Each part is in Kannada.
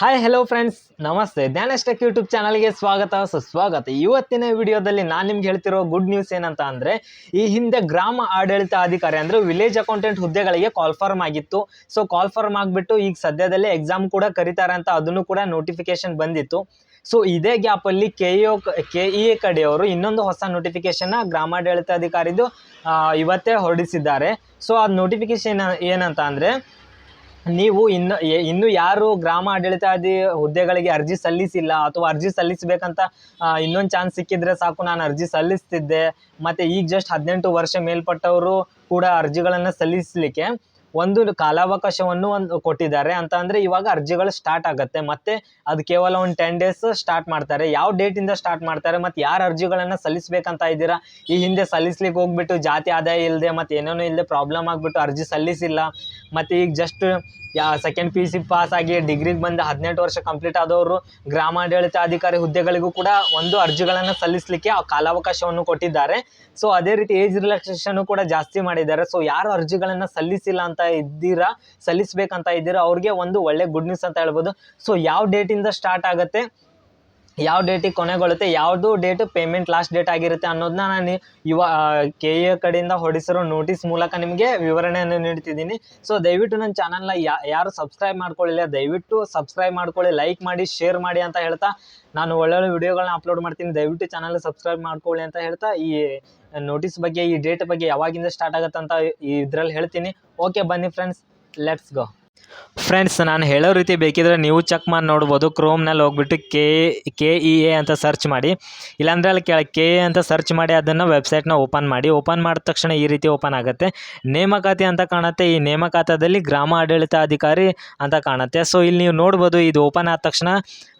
ಹಾಯ್ ಹಲೋ ಫ್ರೆಂಡ್ಸ್ ನಮಸ್ತೆ. ಜ್ಞಾನಷ್ಟಕ್ ಯೂಟ್ಯೂಬ್ ಚಾನಲ್ಗೆ ಸ್ವಾಗತ. ಸುಸ್ವಾಗತ. ಇವತ್ತಿನ ವಿಡಿಯೋದಲ್ಲಿ ನಾನು ನಿಮ್ಗೆ ಹೇಳ್ತಿರೋ ಗುಡ್ ನ್ಯೂಸ್ ಏನಂತ ಅಂದರೆ, ಈ ಹಿಂದೆ ಗ್ರಾಮ ಆಡಳಿತ ಅಧಿಕಾರಿ ಅಂದರೆ ವಿಲೇಜ್ ಅಕೌಂಟೆಂಟ್ ಹುದ್ದೆಗಳಿಗೆ ಕಾಲ್ಫಾರ್ಮ್ ಆಗಿತ್ತು. ಸೊ ಕಾಲ್ಫಾರ್ಮ್ ಆಗಿಬಿಟ್ಟು ಈಗ ಸದ್ಯದಲ್ಲೇ ಎಕ್ಸಾಮ್ ಕೂಡ ಕರೀತಾರೆ ಅಂತ ಅದನ್ನು ಕೂಡ ನೋಟಿಫಿಕೇಶನ್ ಬಂದಿತ್ತು. ಸೊ ಇದೇ ಗ್ಯಾಪಲ್ಲಿ K E K E A ಕಡೆಯವರು ಇನ್ನೊಂದು ಹೊಸ ನೋಟಿಫಿಕೇಶನ್ನ ಗ್ರಾಮಾಡಳಿತಾಧಿಕಾರಿದು ಇವತ್ತೇ ಹೊರಡಿಸಿದ್ದಾರೆ. ಸೊ ಅದು ನೋಟಿಫಿಕೇಶನ್ ಏನಂತ ಅಂದರೆ ನೀವು ಇನ್ನು ಇನ್ನು ಯಾರು ಗ್ರಾಮ ಆಡಳಿತಾಧಿ ಹುದ್ದೆಗಳಿಗೆ ಅರ್ಜಿ ಸಲ್ಲಿಸಿಲ್ಲ ಅಥವಾ ಅರ್ಜಿ ಸಲ್ಲಿಸಬೇಕಂತ ಇನ್ನೊಂದು ಚಾನ್ಸ್ ಸಿಕ್ಕಿದ್ರೆ ಸಾಕು, ನಾನು ಅರ್ಜಿ ಸಲ್ಲಿಸ್ತಿದ್ದೆ. ಮತ್ತು ಈಗ ಜಸ್ಟ್ ಹದಿನೆಂಟು ವರ್ಷ ಮೇಲ್ಪಟ್ಟವರು ಕೂಡ ಅರ್ಜಿಗಳನ್ನು ಸಲ್ಲಿಸಲಿಕ್ಕೆ ಒಂದು ಕಾಲಾವಕಾಶವನ್ನು ಒಂದು ಕೊಟ್ಟಿದ್ದಾರೆ ಅಂತ ಅಂದರೆ ಇವಾಗ ಅರ್ಜಿಗಳು ಸ್ಟಾರ್ಟ್ ಆಗುತ್ತೆ. ಮತ್ತೆ ಅದು ಕೇವಲ ಒಂದು ಟೆನ್ ಡೇಸ್ ಸ್ಟಾರ್ಟ್ ಮಾಡ್ತಾರೆ. ಯಾವ ಡೇಟಿಂದ ಸ್ಟಾರ್ಟ್ ಮಾಡ್ತಾರೆ ಮತ್ತು ಯಾರು ಅರ್ಜಿಗಳನ್ನು ಸಲ್ಲಿಸ್ಬೇಕಂತ ಇದ್ದೀರಾ? ಈ ಹಿಂದೆ ಸಲ್ಲಿಸ್ಲಿಕ್ಕೆ ಹೋಗ್ಬಿಟ್ಟು ಜಾತಿ ಆದಾಯ ಇಲ್ಲದೆ ಮತ್ತು ಏನೇನೋ ಇಲ್ಲದೆ ಪ್ರಾಬ್ಲಮ್ ಆಗಿಬಿಟ್ಟು ಅರ್ಜಿ ಸಲ್ಲಿಸಿಲ್ಲ. ಮತ್ತು ಈಗ ಜಸ್ಟ್ ಯಾ ಸೆಕೆಂಡ್ ಪಿ ಸಿ ಪಾಸ್ ಆಗಿ ಡಿಗ್ರಿಗೆ ಬಂದು ಹದಿನೆಂಟು ವರ್ಷ ಕಂಪ್ಲೀಟ್ ಆದವರು ಗ್ರಾಮಾಡಳಿತಾಧಿಕಾರಿ ಹುದ್ದೆಗಳಿಗೂ ಕೂಡ ಒಂದು ಅರ್ಜಿಗಳನ್ನು ಸಲ್ಲಿಸಲಿಕ್ಕೆ ಆ ಕಾಲಾವಕಾಶವನ್ನು ಕೊಟ್ಟಿದ್ದಾರೆ. ಸೊ ಅದೇ ರೀತಿ ಏಜ್ ರಿಲ್ಯಾಕ್ಸೇಷನ್ ಕೂಡ ಜಾಸ್ತಿ ಮಾಡಿದ್ದಾರೆ. ಸೊ ಯಾರು ಅರ್ಜಿಗಳನ್ನು ಸಲ್ಲಿಸಿಲ್ಲ ಅಂತ ಇದ್ದೀರಾ, ಸಲ್ಲಿಸ್ಬೇಕಂತ ಇದ್ದೀರಾ, ಅವ್ರಿಗೆ ಒಂದು ಒಳ್ಳೆ ಗುಡ್ ನ್ಯೂಸ್ ಅಂತ ಹೇಳ್ಬೋದು. ಸೊ ಯಾವ ಡೇಟಿಂದ ಸ್ಟಾರ್ಟ್ ಆಗುತ್ತೆ? ಯಾವ ಡೇಟಿಗೆ ಕೊನೆಗೊಳ್ಳುತ್ತೆ, ಯಾವುದು ಡೇಟ್ ಪೇಮೆಂಟ್ ಲಾಸ್ಟ್ ಡೇಟ್ ಆಗಿರುತ್ತೆ ಅನ್ನೋದನ್ನ ನಾನು ಇವ ಕೆ ಎ ಕಡೆಯಿಂದ ಹೊಡಿಸಿರೋ ನೋಟಿಸ್ ಮೂಲಕ ನಿಮಗೆ ವಿವರಣೆಯನ್ನು ನೀಡ್ತಿದ್ದೀನಿ. ಸೊ ದಯವಿಟ್ಟು ನನ್ನ ಚಾನಲ್ನ ಯಾರು ಸಬ್ಸ್ಕ್ರೈಬ್ ಮಾಡ್ಕೊಳ್ಳಿಲ್ಲ ದಯವಿಟ್ಟು ಸಬ್ಸ್ಕ್ರೈಬ್ ಮಾಡ್ಕೊಳ್ಳಿ ಲೈಕ್ ಮಾಡಿ ಶೇರ್ ಮಾಡಿ ಅಂತ ಹೇಳ್ತಾ ನಾನು ಒಳ್ಳೊಳ್ಳೆ ವಿಡಿಯೋಗಳನ್ನ ಅಪ್ಲೋಡ್ ಮಾಡ್ತೀನಿ. ದಯವಿಟ್ಟು ಚಾನಲ್ ಸಬ್ಸ್ಕ್ರೈಬ್ ಮಾಡ್ಕೊಳ್ಳಿ ಅಂತ ಹೇಳ್ತಾ ಈ ನೋಟಿಸ್ ಬಗ್ಗೆ, ಈ ಡೇಟ್ ಬಗ್ಗೆ ಯಾವಾಗಿಂದ ಸ್ಟಾರ್ಟ್ ಆಗುತ್ತೆ ಅಂತ ಇದ್ರಲ್ಲಿ ಹೇಳ್ತೀನಿ. ಓಕೆ ಬನ್ನಿ ಫ್ರೆಂಡ್ಸ್ ಲೆಟ್ಸ್ ಗೋ ಫ್ರೆಂಡ್ಸ್ ನಾನು ಹೇಳೋ ರೀತಿ ಬೇಕಿದ್ರೆ ನೀವು ಚೆಕ್ ಮಾಡಿ ನೋಡ್ಬೋದು. ಕ್ರೋಮ್ನಲ್ಲಿ ಹೋಗ್ಬಿಟ್ಟು ಕೆ ಕೆ ಇ ಎ ಅಂತ ಸರ್ಚ್ ಮಾಡಿ. ಇಲ್ಲಾಂದರೆ ಅಲ್ಲಿ ಕೆಳ ಕೆ ಎ ಅಂತ ಸರ್ಚ್ ಮಾಡಿ ಅದನ್ನು ವೆಬ್ಸೈಟ್ನ ಓಪನ್ ಮಾಡಿ. ಓಪನ್ ಮಾಡಿದ ತಕ್ಷಣ ಈ ರೀತಿ ಓಪನ್ ಆಗುತ್ತೆ. ನೇಮಕಾತಿ ಅಂತ ಕಾಣುತ್ತೆ. ಈ ನೇಮಕಾತದಲ್ಲಿ ಗ್ರಾಮ ಆಡಳಿತಾಧಿಕಾರಿ ಅಂತ ಕಾಣುತ್ತೆ. ಸೊ ಇಲ್ಲಿ ನೀವು ನೋಡ್ಬೋದು, ಇದು ಓಪನ್ ಆದ ತಕ್ಷಣ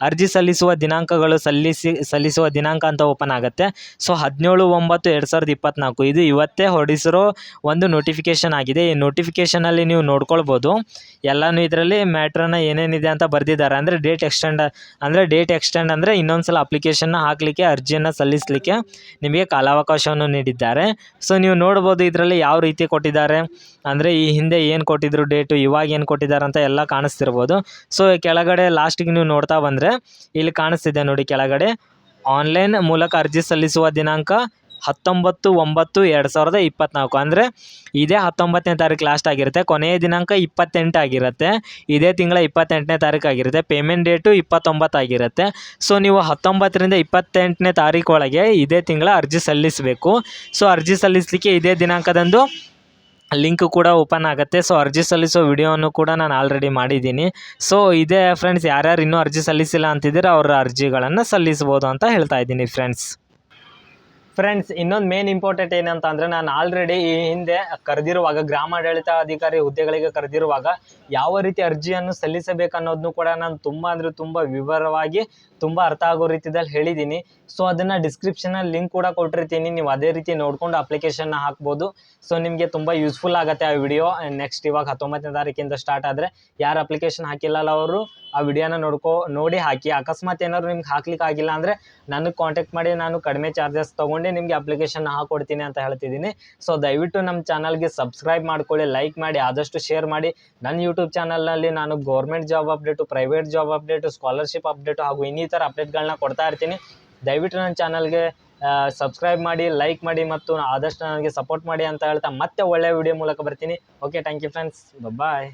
ಅರ್ಜಿ ಸಲ್ಲಿಸುವ ದಿನಾಂಕಗಳು ಸಲ್ಲಿಸಿ, ಸಲ್ಲಿಸುವ ದಿನಾಂಕ ಅಂತ ಓಪನ್ ಆಗುತ್ತೆ. ಸೊ ಹದಿನೇಳು, ಒಂಬತ್ತು, ಎರಡು ಸಾವಿರದ ಇಪ್ಪತ್ತ್ನಾಲ್ಕು ಇದು ಇವತ್ತೇ ಹೊರಡಿಸಿರೋ ಒಂದು ನೋಟಿಫಿಕೇಷನ್ ಆಗಿದೆ. ಈ ನೋಟಿಫಿಕೇಷನಲ್ಲಿ ನೀವು ನೋಡ್ಕೊಳ್ಬೋದು. ಎಲ್ಲನೂ ಇದರಲ್ಲಿ ಮ್ಯಾಟ್ರನ್ನ ಏನೇನಿದೆ ಅಂತ ಬರೆದಿದ್ದಾರೆ. ಅಂದರೆ ಡೇಟ್ ಎಕ್ಸ್ಟೆಂಡ್ ಅಂದರೆ ಡೇಟ್ ಎಕ್ಸ್ಟೆಂಡ್ ಅಂದರೆ ಇನ್ನೊಂದು ಸಲ ಅಪ್ಲಿಕೇಶನ್ನ ಹಾಕಲಿಕ್ಕೆ, ಅರ್ಜಿಯನ್ನು ಸಲ್ಲಿಸಲಿಕ್ಕೆ ನಿಮಗೆ ಕಾಲಾವಕಾಶವನ್ನು ನೀಡಿದ್ದಾರೆ. ಸೊ ನೀವು ನೋಡ್ಬೋದು ಇದರಲ್ಲಿ ಯಾವ ರೀತಿ ಕೊಟ್ಟಿದ್ದಾರೆ. ಅಂದರೆ ಈ ಹಿಂದೆ ಏನು ಕೊಟ್ಟಿದ್ರು ಡೇಟು ಇವಾಗ ಏನು ಕೊಟ್ಟಿದ್ದಾರೆ ಅಂತ ಎಲ್ಲ ಕಾಣಿಸ್ತಿರ್ಬೋದು. ಸೊ ಕೆಳಗಡೆ ಲಾಸ್ಟಿಗೆ ನೀವು ನೋಡ್ತಾ ಬಂದರೆ ಇಲ್ಲಿ ಕಾಣಿಸ್ತಿದೆ ನೋಡಿ ಕೆಳಗಡೆ. ಆನ್ಲೈನ್ ಮೂಲಕ ಅರ್ಜಿ ಸಲ್ಲಿಸುವ ದಿನಾಂಕ ಹತ್ತೊಂಬತ್ತು, ಒಂಬತ್ತು, ಎರಡು ಸಾವಿರದ ಇಪ್ಪತ್ತ್ನಾಲ್ಕು ಅಂದರೆ ಇದೇ ಹತ್ತೊಂಬತ್ತನೇ ತಾರೀಕು ಲಾಸ್ಟ್ ಆಗಿರುತ್ತೆ. ಕೊನೆಯ ದಿನಾಂಕ ಇಪ್ಪತ್ತೆಂಟು ಆಗಿರುತ್ತೆ. ಇದೇ ತಿಂಗಳ ಇಪ್ಪತ್ತೆಂಟನೇ ತಾರೀಕು ಆಗಿರುತ್ತೆ. ಪೇಮೆಂಟ್ ಡೇಟು ಇಪ್ಪತ್ತೊಂಬತ್ತು ಆಗಿರುತ್ತೆ. ಸೊ ನೀವು ಹತ್ತೊಂಬತ್ತರಿಂದ ಇಪ್ಪತ್ತೆಂಟನೇ ತಾರೀಕು ಒಳಗೆ ಇದೇ ತಿಂಗಳ ಅರ್ಜಿ ಸಲ್ಲಿಸಬೇಕು. ಸೊ ಅರ್ಜಿ ಸಲ್ಲಿಸಲಿಕ್ಕೆ ಇದೇ ದಿನಾಂಕದಂದು ಲಿಂಕ್ ಕೂಡ ಓಪನ್ ಆಗುತ್ತೆ. ಸೊ ಅರ್ಜಿ ಸಲ್ಲಿಸೋ ವಿಡಿಯೋವನ್ನು ಕೂಡ ನಾನು ಆಲ್ರೆಡಿ ಮಾಡಿದ್ದೀನಿ. ಸೊ ಇದೇ ಫ್ರೆಂಡ್ಸ್ ಯಾರ್ಯಾರು ಇನ್ನೂ ಅರ್ಜಿ ಸಲ್ಲಿಸಿಲ್ಲ ಅಂತಿದ್ದೀರ, ಅವರ ಅರ್ಜಿಗಳನ್ನು ಸಲ್ಲಿಸ್ಬೋದು ಅಂತ ಹೇಳ್ತಾ ಇದ್ದೀನಿ ಫ್ರೆಂಡ್ಸ್ ಫ್ರೆಂಡ್ಸ್ ಇನ್ನೊಂದು ಮೇನ್ ಇಂಪಾರ್ಟೆಂಟ್ ಏನಂತ ಅಂದರೆ ನಾನು ಆಲ್ರೆಡಿ ಈ ಹಿಂದೆ ಕರೆದಿರುವಾಗ ಗ್ರಾಮಾಡಳಿತ ಅಧಿಕಾರಿ ಹುದ್ದೆಗಳಿಗೆ ಕರೆದಿರುವಾಗ ಯಾವ ರೀತಿ ಅರ್ಜಿಯನ್ನು ಸಲ್ಲಿಸಬೇಕು ಅನ್ನೋದನ್ನು ಕೂಡ ನಾನು ತುಂಬ ಅಂದರೆ ತುಂಬ ವಿವರವಾಗಿ ತುಂಬ ಅರ್ಥ ಆಗೋ ರೀತಿಯಲ್ಲಿ ಹೇಳಿದ್ದೀನಿ ಸೊ ಅದನ್ನು ಡಿಸ್ಕ್ರಿಪ್ಷನಲ್ಲಿ ಲಿಂಕ್ ಕೂಡ ಕೊಟ್ಟಿರ್ತೀನಿ. ನೀವು ಅದೇ ರೀತಿ ನೋಡ್ಕೊಂಡು ಅಪ್ಲಿಕೇಶನ್ನ ಹಾಕ್ಬೋದು. ಸೊ ನಿಮಗೆ ತುಂಬ ಯೂಸ್ಫುಲ್ ಆಗುತ್ತೆ ಆ ವಿಡಿಯೋ ನೆಕ್ಸ್ಟ್ ಇವಾಗ ಹತ್ತೊಂಬತ್ತನೇ ತಾರೀಕಿಂದ ಸ್ಟಾರ್ಟ್ ಆದರೆ ಯಾರು ಅಪ್ಲಿಕೇಶನ್ ಹಾಕಿಲ್ಲಲ್ಲ ಅವರು, ಆ ವಿಡಿಯೋನ ನೋಡ್ಕೋ, ನೋಡಿ ಹಾಕಿ. ಅಕಸ್ಮಾತ್ ಏನಾದ್ರು ನಿಮ್ಗೆ ಹಾಕ್ಲಿಕ್ಕೆ ಆಗಿಲ್ಲ ಅಂದರೆ ನನಗೆ ಕಾಂಟ್ಯಾಕ್ಟ್ ಮಾಡಿ, ನಾನು ಕಡಿಮೆ ಚಾರ್ಜಸ್ ತೊಗೊಂಡು ನಿಮಗೆ ಅಪ್ಲಿಕೇಶನ್ ಹಾಕೊಡ್ತೀನಿ ಅಂತ ಹೇಳ್ತಿದ್ದೀನಿ. ಸೊ ದಯವಿಟ್ಟು ನಮ್ಮ ಚಾನಲ್ಗೆ ಸಬ್ಸ್ಕ್ರೈಬ್ ಮಾಡ್ಕೊಳ್ಳಿ ಲೈಕ್ ಮಾಡಿ, ಆದಷ್ಟು ಶೇರ್ ಮಾಡಿ. ನನ್ನ ಯೂಟ್ಯೂಬ್ ಚಾನಲ್ನಲ್ಲಿ ನಾನು government job update private job update scholarship update ಹಾಗೂ ಇನ್ನಿತರ ಅಪ್ಡೇಟ್ಗಳನ್ನ ಕೊಡ್ತಾ ಇರ್ತೀನಿ. ದಯವಿಟ್ಟು ನನ್ನ ಚಾನಲ್ಗೆ ಸಬ್ಸ್ಕ್ರೈಬ್ ಮಾಡಿ ಲೈಕ್ ಮಾಡಿ ಮತ್ತು ಆದಷ್ಟು ನನಗೆ ಸಪೋರ್ಟ್ ಮಾಡಿ ಅಂತ ಹೇಳ್ತಾ ಮತ್ತೆ ಒಳ್ಳೆಯ ವಿಡಿಯೋ ಮೂಲಕ ಬರ್ತೀನಿ. Okay thank you friends bye